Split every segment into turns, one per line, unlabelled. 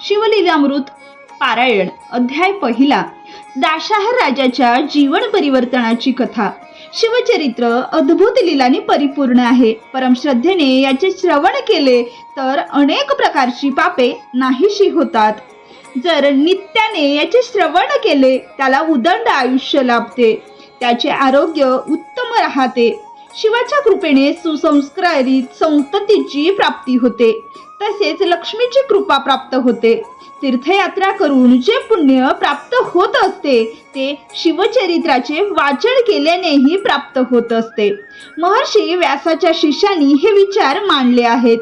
शिवलीलामृत पारायण अध्याय पहिला दाशाहर राजाच्या जीवन परिवर्तनाची कथा. शिवचरित्र अद्भुत लिलाने परिपूर्ण आहे. परमश्रद्धेने याचे श्रवण केले तर अनेक प्रकारची पापे नाहीशी होतात. जर नित्याने याचे श्रवण केले त्याला उदंड आयुष्य लाभते. त्याचे आरोग्य उत्तम राहते. शिवाच्या कृपेने सुसंस्कारित संततीची प्राप्ती होते. तसेच लक्ष्मीची कृपा प्राप्त होते. तीर्थयात्रा करून जे पुण्य प्राप्त होत असते ते शिवचरित्राचे वाचन केल्यानेही प्राप्त होत असते. महर्षी व्यासाच्या शिष्यांनी हे विचार मांडले आहेत.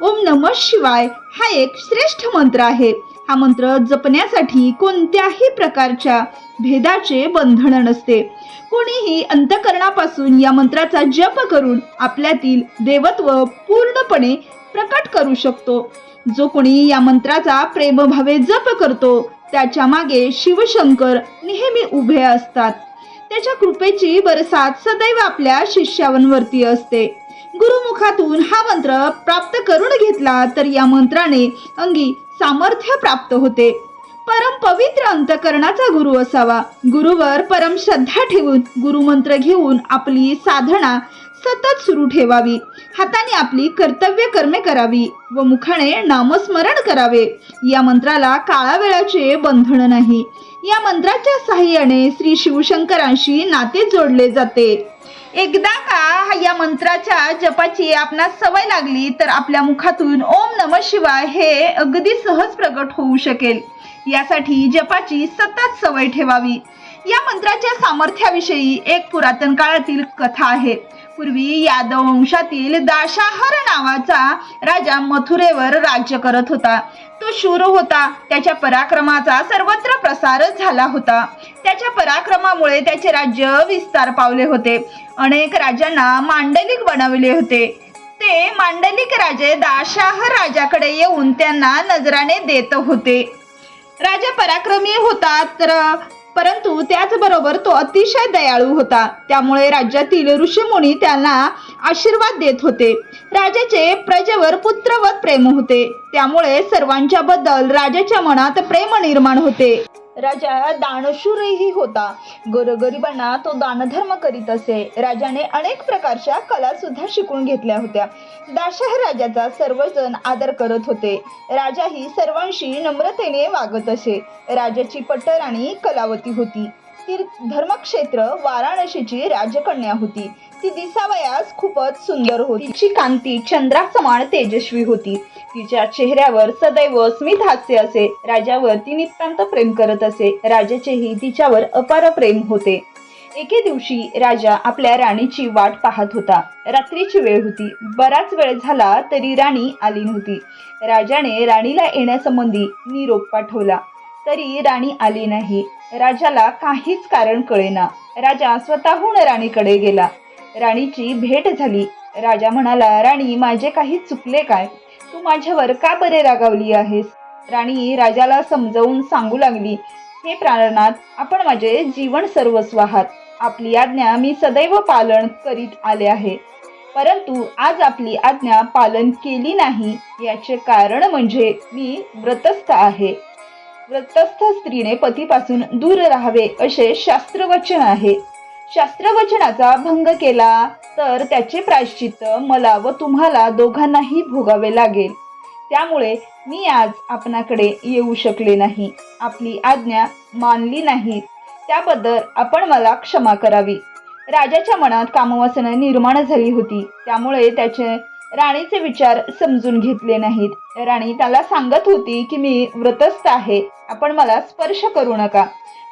ओम नम शिवाय हा एक श्रेष्ठ मंत्र आहे. हा मंत्र जपण्यासाठी कोणत्याही प्रकारच्या भेदाचे बंधन नसते. कोणीही अंतकरणापासून या मंत्राचा जप करून आपल्यातील देवत्व पूर्णपणे प्रकट करू शकतो. जो कोणी या मंत्राचा प्रेमभावे जप करतो त्याच्यामागे शिवशंकर नेहमी उभे असतात. त्याच्या कृपेची बरसात सदैव आपल्या शिष्यावरती असते. गुरुमुखातून हा मंत्र प्राप्त करून घेतला तर या मंत्राने अंगी सामर्थ्य प्राप्त होते. परम पवित्र अंतकरणाचा गुरु असावा. गुरुवर परम श्रद्धा ठेवून गुरुमंत्र घेऊन आपली साधना सतत सुरू ठेवावी. हाताने आपली कर्तव्य कर्मे करावी व मुखाने नामस्मरण करावे. या मंत्राला काळावेळाचे बंधन नाही. या मंत्राच्या साह्याने श्री शिवशंकरांशी नाते जोडले जाते. एकदा का या मंत्राच्या जपाची आपणास सवय लागली तर आपल्या मुखातून ओम नम शिवाय हे अगदी सहज प्रकट होऊ शकेल. यासाठी जपाची सतत सवय ठेवावी. या मंत्राच्या सामर्थ्याविषयी एक पुरातन काळातील कथा आहे. पूर्वी यादव वंशातील दाशाहर नावाचा राजा मथुरेवर राज्य करत होता. तो शूर होता. त्याच्या पराक्रमाचा सर्वत्र प्रसार झाला होता. त्याच्या पराक्रमामुळे त्याचे राज्य विस्तार पावले होते. अनेक राजांना मांडलिक बनवले होते. ते मांडलिक राजे दाशाहर राजाकडे येऊन त्यांना नजराने देत होते. राजा पराक्रमी होता तर परंतु त्याचबरोबर तो अतिशय दयाळू होता. त्यामुळे राज्यातील ऋषीमुनी त्यांना आशीर्वाद देत होते. राजाचे प्रजेवर पुत्रवत प्रेम होते. त्यामुळे सर्वांच्या बद्दल राजाच्या मनात प्रेम निर्माण होते. राजा दानशूरही होता. गोरगरिबांना तो दानधर्म करीत असे. राजाने अनेक प्रकारच्या कला सुद्धा शिकून घेतल्या होत्या. दाशाह राजाचा सर्वजण आदर करत होते. राजा ही सर्वांशी नम्रतेने वागत असे. राजाची पट्टराणी कलावती होती. ती धर्मक्षेत्र वाराणसीची राजकन्या होती. ती दिसावयास खूपच सुंदर होती. तिची कांती चंद्रासमान तेजस्वी होती. तिच्या चेहऱ्यावर सदैव स्मित हास्य असे. राजावर ती नितांत प्रेम करत असे. राजाचेही तिच्यावर अपार प्रेम होते. एके दिवशी राजा आपल्या राणीची वाट पाहत होता. रात्रीची वेळ होती. बराच वेळ झाला तरी राणी आली नव्हती. राजाने राणीला येण्यासंबंधी निरोप पाठवला. तरी राणी आली नाही. राजाला काहीच कारण कळेना. राजा स्वतःहून राणीकडे गेला. राणीची भेट झाली. राजा म्हणाला राणी माझे काही चुकले काय? तू माझ्यावर का बरे रागावली आहेस? राणी राजाला समजावून सांगू लागली हे प्राणनाथ आपण माझे जीवन सर्वस्व आहात. आपली आज्ञा मी सदैव पालन करीत आले आहे. परंतु आज आपली आज्ञा पालन केली नाही. याचे कारण म्हणजे मी व्रतस्थ आहे. व्रतस्थ स्त्रीने पतीपासून दूर राहावे असे शास्त्रवचन आहे. शास्त्रवचनाचा भंग केला तर त्याचे प्रायश्चित्त मला व तुम्हाला दोघांनाही भोगावे लागेल. त्यामुळे मी आज आपणाकडे येऊ शकले नाही. आपली आज्ञा मानली नाही. त्याबद्दल आपण मला क्षमा करावी. राजाच्या मनात कामवासना निर्माण झाली होती. त्यामुळे त्याचे राणीचे विचार समजून घेतले नाहीत. राणी त्याला सांगत होती की मी व्रतस्थ आहे. आपण मला स्पर्श करू नका.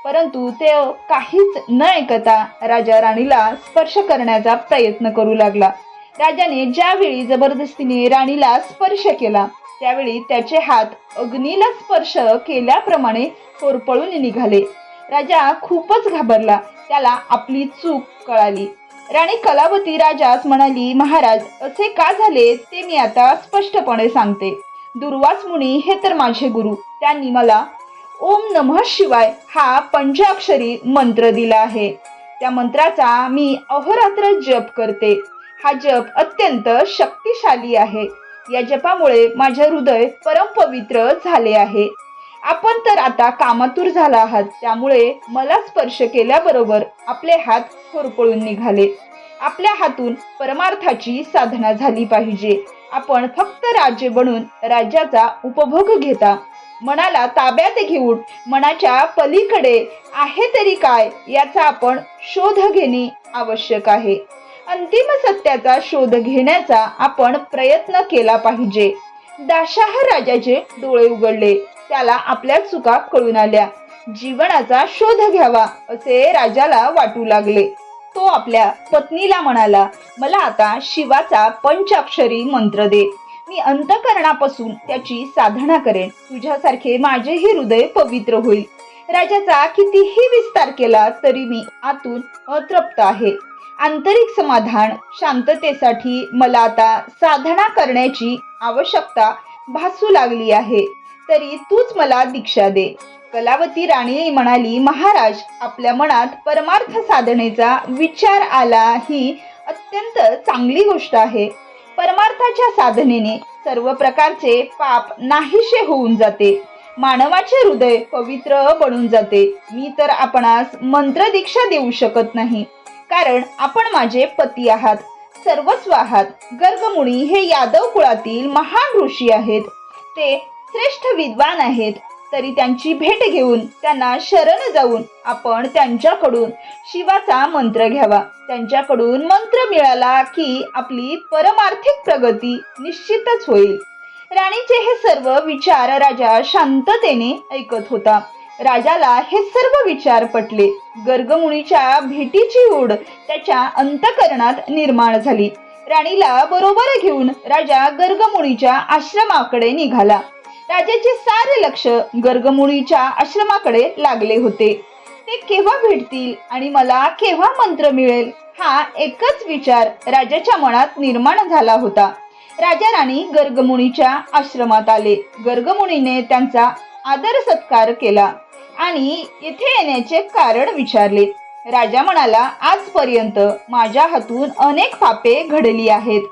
परंतु ते काहीच न ऐकता राजा राणीला स्पर्श करण्याचा प्रयत्न करू लागला. राजाने ज्यावेळी जबरदस्तीने राणीला स्पर्श केला त्यावेळी त्याचे हात अग्नीला स्पर्श केल्याप्रमाणे होरपळून निघाले. राजा खूपच घाबरला. त्याला आपली चूक कळाली. राणी कलावती राजास म्हणाली महाराज असे का झाले? ते मी आता स्पष्टपणे सांगते. दुर्वास मुनी हे तर माझे गुरु. त्यांनी मला ओम नमः शिवाय हा पंचाक्षरी मंत्र दिला आहे. त्या मंत्राचा मी अहोरात्र जप करते. हा जप अत्यंत शक्तिशाली आहे. या जपामुळे माझे हृदय परमपवित्र झाले आहे. आपण तर आता कामातूर झाला आहात. त्यामुळे मला स्पर्श केल्याबरोबर आपले हात होरपळून निघाले. आपल्या हातून परमार्थाची साधना झाली पाहिजे. आपण फक्त राज्य बनून राज्याचा उपभोग घेता. मनाला ताब्यात घेऊन मनाच्या पलीकडे आहे तरी काय याचा आपण शोध घेणे आवश्यक आहे. अंतिम सत्याचा शोध घेण्याचा आपण प्रयत्न केला पाहिजे. दाशाह राजाचे डोळे उघडले. त्याला आपल्या चुका कळून आल्या. जीवनाचा शोध घ्यावा असे राजाला वाटू लागले. तो आपल्या पत्नीला म्हणाला मला आता शिवाचा पंचाक्षरी मंत्र दे. मी अंतकरणापासून त्याची साधना करेन. तुझ्यासारखे माझेही हृदय पवित्र होईल. राजाचा कितीही विस्तार केला तरी मी आतून अतृप्त आहे. आंतरिक समाधान शांततेसाठी मला आता साधना करण्याची आवश्यकता भासू लागली आहे. तरी तूच मला दीक्षा दे. कलावती राणी म्हणाली महाराज आपल्या मनात परमार्थ साधनेचा विचार आला ही अत्यंत चांगली गोष्ट आहे. परमार्थाच्या साधनेने सर्व प्रकारचे पाप नाहीशे होऊन जाते. मानवाचे हृदय पवित्र बनून जाते. मी तर आपणास मंत्र दीक्षा देऊ शकत नाही. कारण आपण माझे पती आहात. सर्वस्व आहात. गर्गमुनी हे यादव कुळातील महान ऋषी आहेत. ते श्रेष्ठ विद्वान आहेत. तरी त्यांची भेट घेऊन त्यांना शरण जाऊन आपण त्यांच्याकडून शिवाचा मंत्र घ्यावा. त्यांच्याकडून मंत्र मिळाला की आपली परमार्थिक प्रगती निश्चितच होईल. राणीचे हे सर्व विचार राजा शांततेने ऐकत होता. राजाला हे सर्व विचार पटले. गर्गमुनीच्या भेटीची ओढ त्याच्या अंतकरणात निर्माण झाली. राणीला बरोबर घेऊन राजा गर्गमुनीच्या आश्रमाकडे निघाला. राजाचे सारे लक्ष गर्गमुनीच्या आश्रमाकडे लागले होते. ते केव्हा भेटतील आणि मला केव्हा मंत्र मिळेल? हा एकच विचार राजाच्या मनात निर्माण झाला होता. राजा राणी गर्गमुनीच्या आश्रमात आले. गर्गमुनीने त्यांचा आदर सत्कार केला आणि येथे येण्याचे कारण विचारले. राजा म्हणाला आजपर्यंत माझ्या हातून अनेक पापे घडली आहेत.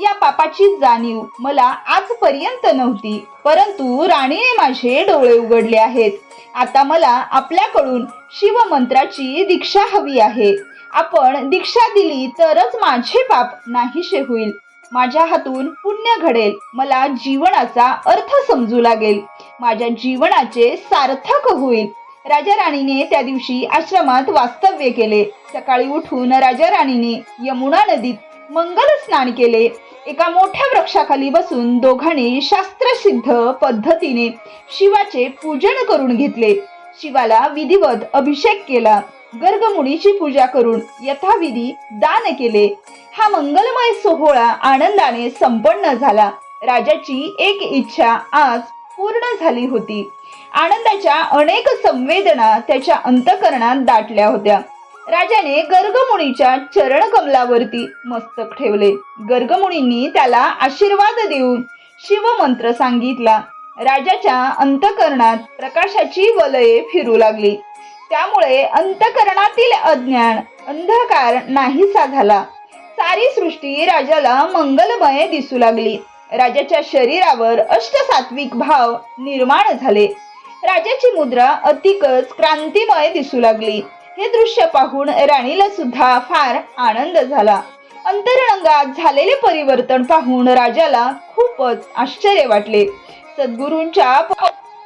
या पापाची जाणीव मला आजपर्यंत नव्हती. परंतु राणीने माझे डोळे उघडले आहेत. आता मला आपल्याकडून शिवमंत्राची दीक्षा हवी आहे. आपण दीक्षा दिली तरच माझे पाप नाहीसे होईल. माझ्या हातून पुण्य घडेल. मला जीवनाचा अर्थ समजू लागेल. माझ्या जीवनाचे सार्थक होईल. राजा राणीने त्या दिवशी आश्रमात वास्तव्य केले. सकाळी उठून राजा राणीने यमुना नदीत मंगल स्नान केले. एका मोठ्या वृक्षाखाली बसून दोघांनी शास्त्रसिद्ध पद्धतीने शिवाचे पूजन करून घेतले. शिवाला विधिवत अभिषेक केला. गर्गमुनीची पूजा करून यथाविधी दान केले. हा मंगलमय सोहळा आनंदाने संपन्न झाला. राजाची एक इच्छा आज पूर्ण झाली होती. आनंदाच्या अनेक संवेदना त्याच्या अंतकरणात दाटल्या होत्या. राजाने गर्गमुनीच्या चरण कमलावरती मस्तक ठेवले. गर्गमुनींनी त्याला आशीर्वाद देऊन शिवमंत्र सांगितला. राजाच्या अंतकरणात प्रकाशाची वलये फिरू लागली. त्यामुळे अंतकरणातील अज्ञान अंधकार नाहीसा झाला. सारी सृष्टी राजाला मंगलमय दिसू लागली. राजाच्या शरीरावर अष्टसात्विक भाव निर्माण झाले. राजाची मुद्रा अतिकच क्रांतिमय दिसू लागली. हे दृश्य पाहून राणीला सुद्धा फार आनंद झाला. अंतरंगात झालेले परिवर्तन पाहून राजाला खूपच आश्चर्य वाटले. सद्गुरूंच्या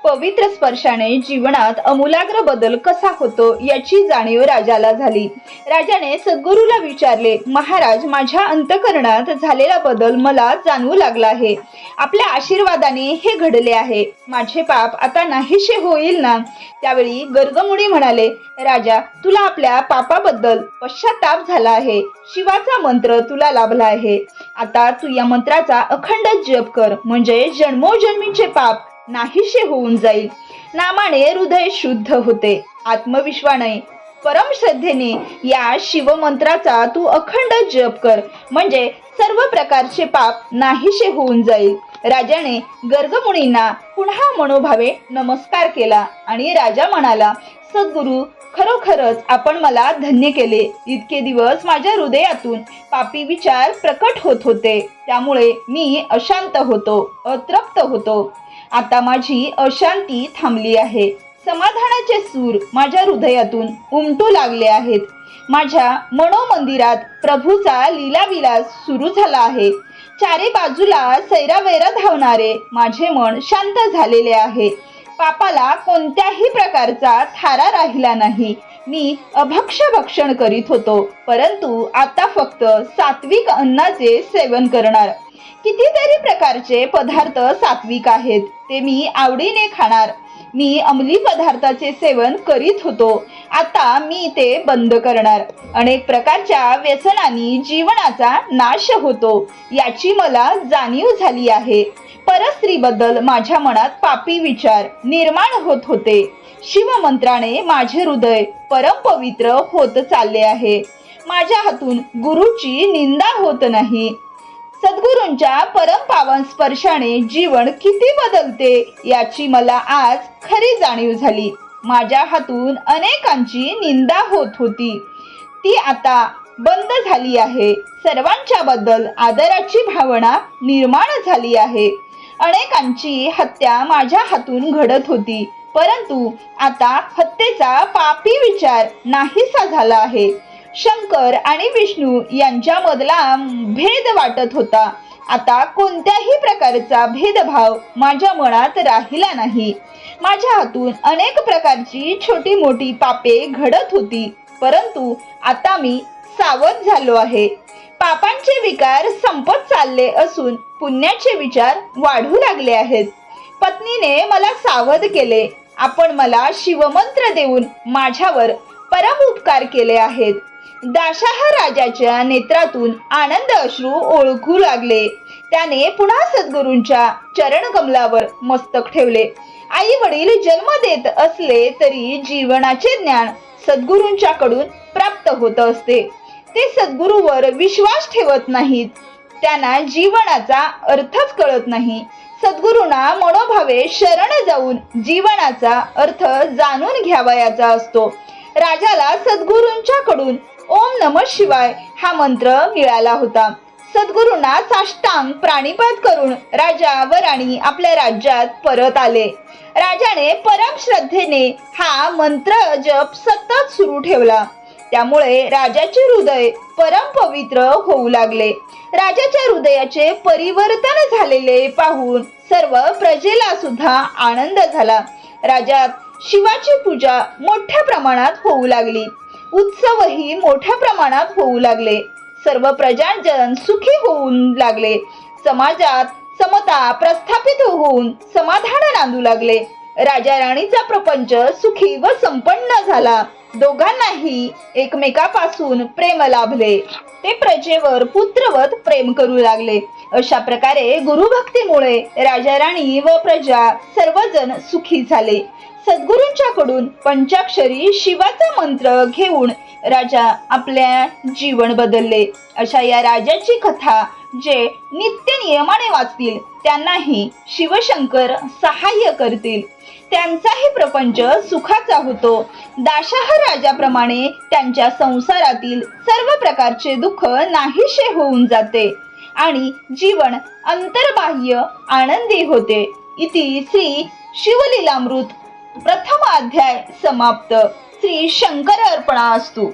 पवित्र स्पर्शाने जीवनात अमूलाग्र बदल कसा होतो याची जाणीव राजाला झाली. राजाने सद्गुरूला विचारले महाराज माझ्या अंतकरणात झालेला बदल मला जाणवू लागला आहे. आपल्या आशीर्वादाने हे घडले आहे. माझे पाप आता नाहीसे होईल ना? त्यावेळी गर्गमुनी म्हणाले राजा तुला आपल्या पापाबद्दल पश्चाताप झाला आहे. शिवाचा मंत्र तुला लाभला आहे. आता तू या मंत्राचा अखंड जप कर. म्हणजे जन्मोजन्मीचे पाप नाहीशे होऊन जाईल. नामाने हृदय शुद्ध होते. आत्मविश्वाने परमश्रद्धेने या शिवमंत्राचा तू अखंड जप कर. म्हणजे सर्व प्रकारचे पाप नाहीसे होऊन जाईल. राजाने गर्गमुनींना पुन्हा मनोभावे नमस्कार केला आणि राजा म्हणाला सद्गुरू खरोखरच आपण मला धन्य केले. इतके दिवस माझ्या हृदयातून पापी विचार प्रकट होत होते. त्यामुळे मी अशांत होतो अतृप्त होतो. आता माझी अशांती थांबली आहे. समाधानाचे सूर माझ्या हृदयातून उमटू लागले आहेत. माझ्या मनोमंदिरात प्रभूचा लीलाविलास सुरू झाला आहे. चारी बाजूला सैरावैरा धावणारे माझे मन शांत झालेले आहे. पापाला कोणत्याही प्रकारचा थारा राहिला नाही. मी अभक्ष भक्षण करीत होतो परंतु आता फक्त सात्विक अन्नाचे सेवन करणार. कितीतरी प्रकारचे पदार्थ सात्विक आहेत ते मी आवडीने खाणार. मी अंमली पदार्थाचे सेवन करीत होतो आता मी ते बंद करणार. अनेक प्रकारच्या व्यसनांनी जीवनाचा नाश होतो याची मला जाणीव झाली आहे. परस्त्रीबद्दल माझ्या मनात पापी विचार निर्माण होत होते. शिवमंत्राने माझे हृदय परमपवित्र होत चालले आहे. माझ्या हातून गुरुची निंदा होत नाही. सद्गुरूंच्या परमपावन स्पर्शाने जीवन किती बदलते याची मला आज खरी जाणीव झाली. माझ्या हातून अनेकांची निंदा होत होती. ती आता बंद झाली आहे. सर्वांच्या बद्दल आदराची भावना निर्माण झाली आहे. अनेकांची हत्या माझ्या हातून घडत होती. परंतु आता हत्येचा पापी विचार नाहीसा झाला आहे. शंकर आणि विष्णू यांच्यामधला भेद वाटत होता. आता कोणत्याही प्रकारचा भेदभाव माझ्या मनात राहिला नाही. माझ्या हातून अनेक प्रकारची छोटी मोठी पापे घडत होती. परंतु आता मी सावध झालो आहे. पापांचे विकार संपत चालले असून पुण्याचे विचार वाढू लागले आहेत. पत्नीने मला सावध केले. आपण मला शिवमंत्र देऊन माझ्यावर परम उपकार केले आहेत. दाशाह राजाच्या नेत्रातून आनंद अश्रू ओळखू लागले. त्याने पुन्हा सद्गुरूंच्या चरण कमलावर मस्तक ठेवले. आई वडील जन्म देत असले तरी जीवनाचे ज्ञान सद्गुरूंच्याकडून प्राप्त होत असते. ते सद्गुरूवर विश्वास ठेवत नाहीत. त्यांना जीवनाचा अर्थच कळत नाही. सद्गुरूंना मनोभावे शरण जाऊन जीवनाचा अर्थ जाणून घ्यावयाचा असतो. राजाला सद्गुरूंच्याकडून ओम नम शिवाय हा मंत्र मिळाला होता. सद्गुरूंना साष्टांग प्राणीपात करून राजा व राणी आपल्या राज्यात परत आले. राजाने परम श्रद्धेने हा मंत्र जप सतत सुरू ठेवला. त्यामुळे राजाचे हृदय परम पवित्र होऊ लागले. राजाच्या हृदयाचे परिवर्तन झालेले पाहून सर्व प्रजेला सुद्धा आनंद झाला. राज्यात शिवाची पूजा मोठ्या प्रमाणात होऊ लागली. उत्सवही मोठ्या प्रमाणात होऊ लागले. सर्व प्रजाजन सुखी होऊन लागले. समाजात समता प्रस्थापित होऊन समाधान नांदू लागले. राजा राणीचा प्रपंच सुखी व संपन्न झाला. दोघांनाही एकमेकापासून प्रेम लाभले. ते प्रजेवर पुत्रवत प्रेम करू लागले. अशा प्रकारे गुरुभक्तीमुळे राजा राणी व प्रजा सर्वजण सुखी झाले. सद्गुरूंच्याकडून पंचाक्षरी शिवाचा मंत्र घेऊन राजा आपल्या जीवन बदलले. अशा या राजाची कथा जे नित्य नियमाने वाचतील त्यांनाही शिवशंकर सहाय्य करतील. त्यांचाही प्रपंच सुखाचा होतो. दाशाह राजाप्रमाणे त्यांच्या संसारातील सर्व प्रकारचे दुःख नाहीशे होऊन जाते आणि जीवन अंतर्बाह्य आनंदी होते. इति श्री शिवलीलामृत प्रथम अध्याय समाप्त. श्री शंकर अर्पणा असतो